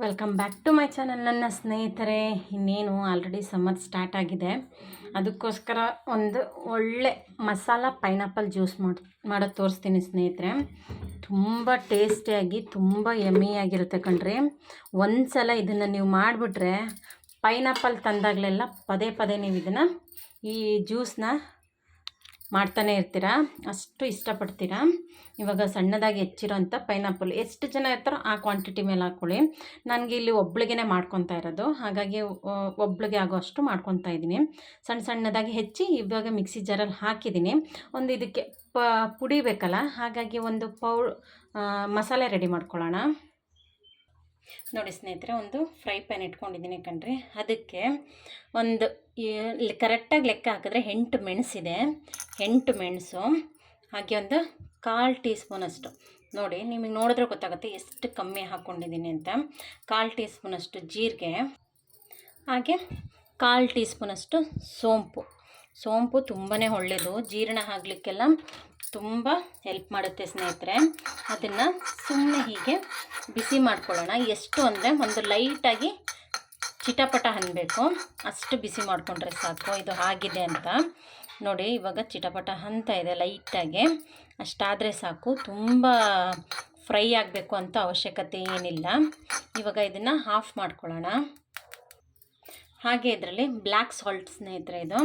Welcome back to my channel ನನ್ನ ಸ್ನೇಹಿತರೆ. ಇನ್ನೇನು ಆಲ್ರೆಡಿ ಸಮ್ಮರ್ ಸ್ಟಾರ್ಟ್ ಆಗಿದೆ. ಅದಕ್ಕೋಸ್ಕರ ಒಂದು ಒಳ್ಳೆ ಮಸಾಲ ಪೈನಾಪಲ್ ಜ್ಯೂಸ್ ಮಾಡಿ ಮಾಡೋದು ತೋರಿಸ್ತೀನಿ ಸ್ನೇಹಿತರೆ. ತುಂಬ ಟೇಸ್ಟಿಯಾಗಿ ತುಂಬ ಯಮ್ಮಿಯಾಗಿರುತ್ತೆ ಕಣ್ರಿ. ಒಂದು ಸಲ ಇದನ್ನು ನೀವು ಮಾಡಿಬಿಟ್ರೆ ಪೈನಾಪಲ್ ತಂದಾಗಲೆಲ್ಲ ಪದೇ ಪದೇ ನೀವು ಇದನ್ನು ಈ ಜ್ಯೂಸನ್ನ ಮಾಡ್ತಾನೆ ಇರ್ತೀರಾ? ಅಷ್ಟು ಇಷ್ಟಪಡ್ತೀರಾ? ಇವಾಗ ಸಣ್ಣದಾಗಿ ಹೆಚ್ಚಿರೋಂಥ ಪೈನಾಪಲ್. ಎಷ್ಟು ಜನ ಇರ್ತಾರೋ ಆ ಕ್ವಾಂಟಿಟಿ ಮೇಲೆ ಹಾಕ್ಕೊಳ್ಳಿ ನನಗೆ ಇಲ್ಲಿ ಒಬ್ಳಿಗೆ ಮಾಡ್ಕೊತಾ ಇರೋದು. ಹಾಗಾಗಿ ಒಬ್ಳಿಗೆ ಆಗೋ ಅಷ್ಟು ಮಾಡ್ಕೊತಾ ಇದ್ದೀನಿ. ಸಣ್ಣ ಸಣ್ಣದಾಗಿ ಹೆಚ್ಚಿ ಇವಾಗ ಮಿಕ್ಸಿ ಜಾರಲ್ಲಿ ಹಾಕಿದ್ದೀನಿ. ಒಂದು ಇದಕ್ಕೆ ಪ, ಪುಡಿ ಬೇಕಲ್ಲ? ಹಾಗಾಗಿ ಒಂದು ಪೌ ಮಸಾಲೆ ರೆಡಿ ಮಾಡ್ಕೊಳ್ಳೋಣ. ನೋಡಿ ಸ್ನೇಹಿತರೆ, ಒಂದು ಫ್ರೈ ಪ್ಯಾನ್ ಇಟ್ಕೊಂಡಿದ್ದೀನಿ ಕಣ್ರಿ. ಅದಕ್ಕೆ ಒಂದು ಕರೆಕ್ಟಾಗಿ ಲೆಕ್ಕ ಹಾಕಿದ್ರೆ ಎಂಟು ಮೆಣಸಿದೆ. ಎಂಟು ಮೆಣಸು, ಹಾಗೆ ಒಂದು ಕಾಲು ಟೀ ಸ್ಪೂನಷ್ಟು ನೋಡಿ, ನಿಮಗೆ ನೋಡಿದ್ರೆ ಗೊತ್ತಾಗುತ್ತೆ ಎಷ್ಟು ಕಮ್ಮಿ ಹಾಕ್ಕೊಂಡಿದ್ದೀನಿ ಅಂತ. ಕಾಲು ಟೀ ಸ್ಪೂನಷ್ಟು ಜೀರಿಗೆ, ಹಾಗೆ ಕಾಲು ಟೀ ಸ್ಪೂನಷ್ಟು ಸೋಂಪು. ಸೋಂಪು ತುಂಬಾ ಒಳ್ಳೆಯದು ಜೀರ್ಣ ಆಗಲಿಕ್ಕೆಲ್ಲ ತುಂಬ ಹೆಲ್ಪ್ ಮಾಡುತ್ತೆ ಸ್ನೇಹಿತರೆ. ಅದನ್ನು ಸುಮ್ಮನೆ ಹೀಗೆ ಬಿಸಿ ಮಾಡ್ಕೊಳ್ಳೋಣ. ಎಷ್ಟು ಅಂದರೆ ಒಂದು ಲೈಟಾಗಿ ಚಿಟಪಟ ಅನ್ನಬೇಕು ಅಷ್ಟು ಬಿಸಿ ಮಾಡಿಕೊಂಡ್ರೆ ಸಾಕು. ಇದು ಆಗಿದೆ ಅಂತ. ನೋಡಿ, ಇವಾಗ ಚಿಟಪಟ ಅಂತ ಇದೆ ಲೈಟಾಗಿ ಅಷ್ಟಾದರೆ ಸಾಕು. ತುಂಬ ಫ್ರೈ ಆಗಬೇಕು ಅಂತ ಅವಶ್ಯಕತೆ ಏನಿಲ್ಲ. ಇವಾಗ ಇದನ್ನು ಆಫ್ ಮಾಡ್ಕೊಳ್ಳೋಣ. ಹಾಗೆ ಇದರಲ್ಲಿ ಬ್ಲ್ಯಾಕ್ ಸಾಲ್ಟ್ ಸ್ನೇಹಿತರೆ ಇದು.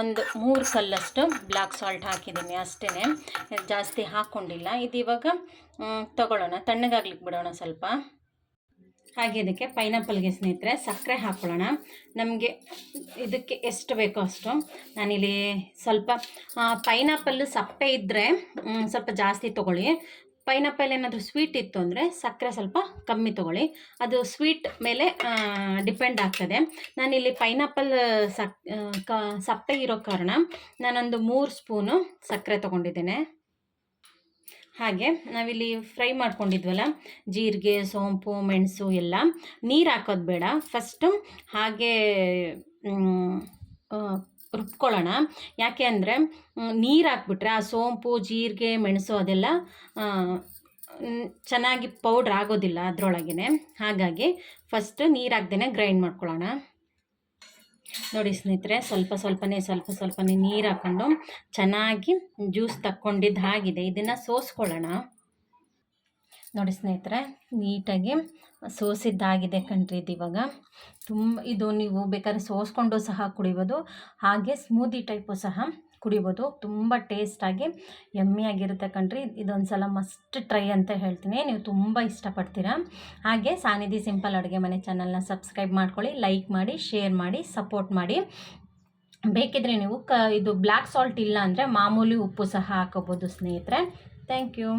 ಒಂದು ಮೂರು ಕಲ್ಲಷ್ಟು ಬ್ಲ್ಯಾಕ್ ಸಾಲ್ಟ್ ಹಾಕಿದ್ದೀನಿ ಅಷ್ಟೇ ಜಾಸ್ತಿ ಹಾಕ್ಕೊಂಡಿಲ್ಲ ಇದು ತಗೊಳ್ಳೋಣ. ತಣ್ಣಗಾಗ್ಲಿಕ್ಕೆ ಬಿಡೋಣ ಸ್ವಲ್ಪ. ಹಾಗೆ ಇದಕ್ಕೆ ಪೈನಾಪಲ್ಗೆ ಸ್ನೇಹಿತರೆ ಸಕ್ಕರೆ ಹಾಕ್ಕೊಳ್ಳೋಣ ನಮಗೆ ಇದಕ್ಕೆ ಎಷ್ಟು ಬೇಕೋ ಅಷ್ಟು. ನಾನಿಲ್ಲಿ ಸ್ವಲ್ಪ ಪೈನಾಪಲ್ಲು ಸಪ್ಪೆ ಇದ್ದರೆ ಸ್ವಲ್ಪ ಜಾಸ್ತಿ ತೊಗೊಳ್ಳಿ. ಪೈನಾಪಲ್ ಏನಾದರೂ ಸ್ವೀಟ್ ಇತ್ತು ಅಂದರೆ ಸಕ್ಕರೆ ಸ್ವಲ್ಪ ಕಮ್ಮಿ ತೊಗೊಳ್ಳಿ. ಅದು ಸ್ವೀಟ್ ಮೇಲೆ ಡಿಪೆಂಡ್ ಆಗ್ತದೆ. ನಾನಿಲ್ಲಿ ಪೈನಾಪಲ್ ಸಕ್ ಸಪ್ಪೆ ಇರೋ ಕಾರಣ ನಾನೊಂದು ಮೂರು ಸ್ಪೂನು ಸಕ್ಕರೆ ತೊಗೊಂಡಿದ್ದೇನೆ. ಹಾಗೆ ನಾವಿಲ್ಲಿ ಫ್ರೈ ಮಾಡ್ಕೊಂಡಿದ್ವಲ್ಲ, ಜೀರಿಗೆ, ಸೋಂಪು, ಮೆಣಸು ಎಲ್ಲ. ನೀರು ಹಾಕೋದು ಬೇಡ. ಫಸ್ಟು ಹಾಗೆ ರುಬ್ಕೊಳ್ಳೋಣ. ಯಾಕೆ ಅಂದರೆ ನೀರು ಹಾಕ್ಬಿಟ್ರೆ ಆ ಸೋಂಪು, ಜೀರಿಗೆ, ಮೆಣಸು ಅದೆಲ್ಲ ಚೆನ್ನಾಗಿ ಪೌಡ್ರ್ ಆಗೋದಿಲ್ಲ ಅದರೊಳಗೇ ಹಾಗಾಗಿ ಫಸ್ಟು ನೀರು ಹಾಕ್ದೇ ಗ್ರೈಂಡ್ ಮಾಡ್ಕೊಳ್ಳೋಣ. ನೋಡಿ ಸ್ನೇಹಿತರೆ, ಸ್ವಲ್ಪ ಸ್ವಲ್ಪನೇ ಸ್ವಲ್ಪ ಸ್ವಲ್ಪನೇ ನೀರು ಹಾಕ್ಕೊಂಡು ಚೆನ್ನಾಗಿ ಜ್ಯೂಸ್ ತಕ್ಕೊಂಡಿದ್ದು ಆಗಿದೆ ಇದನ್ನು ಸೋಸ್ಕೊಳ್ಳೋಣ. ನೋಡಿ ಸ್ನೇಹಿತರೆ, ನೀಟಾಗಿ ಸೋಸಿದ್ದಾಗಿದೆ ಕಣ್ರಿ ಇದು ಇವಾಗ. ತುಂಬ ಇದು ನೀವು ಬೇಕಾದ್ರೆ ಸೋಸ್ಕೊಂಡು ಸಹ ಕುಡಿಬೋದು, ಹಾಗೆ ಸ್ಮೂದಿ ಟೈಪು ಸಹ ಕುಡಿಬೋದು. ತುಂಬ ಟೇಸ್ಟಾಗಿ ಎಮ್ಮೆಯಾಗಿರುತ್ತೆ ಕಣ್ರಿ. ಇದೊಂದು ಸಲ ಮಸ್ಟ್ ಟ್ರೈ ಅಂತ ಹೇಳ್ತೀನಿ. ನೀವು ತುಂಬ ಇಷ್ಟಪಡ್ತೀರಾ? ಹಾಗೆ ಸಾನಿಧಿ ಸಿಂಪಲ್ ಅಡುಗೆ ಮನೆ ಚಾನಲ್ನ ಸಬ್ಸ್ಕ್ರೈಬ್ ಮಾಡ್ಕೊಳ್ಳಿ, ಲೈಕ್ ಮಾಡಿ, ಶೇರ್ ಮಾಡಿ, ಸಪೋರ್ಟ್ ಮಾಡಿ. ಬೇಕಿದ್ರೆ ನೀವು ಕ ಇದು ಬ್ಲ್ಯಾಕ್ ಸಾಲ್ಟ್ ಇಲ್ಲ ಅಂದರೆ ಮಾಮೂಲಿ ಉಪ್ಪು ಸಹ ಹಾಕೋಬೋದು ಸ್ನೇಹಿತರೆ. Thank you.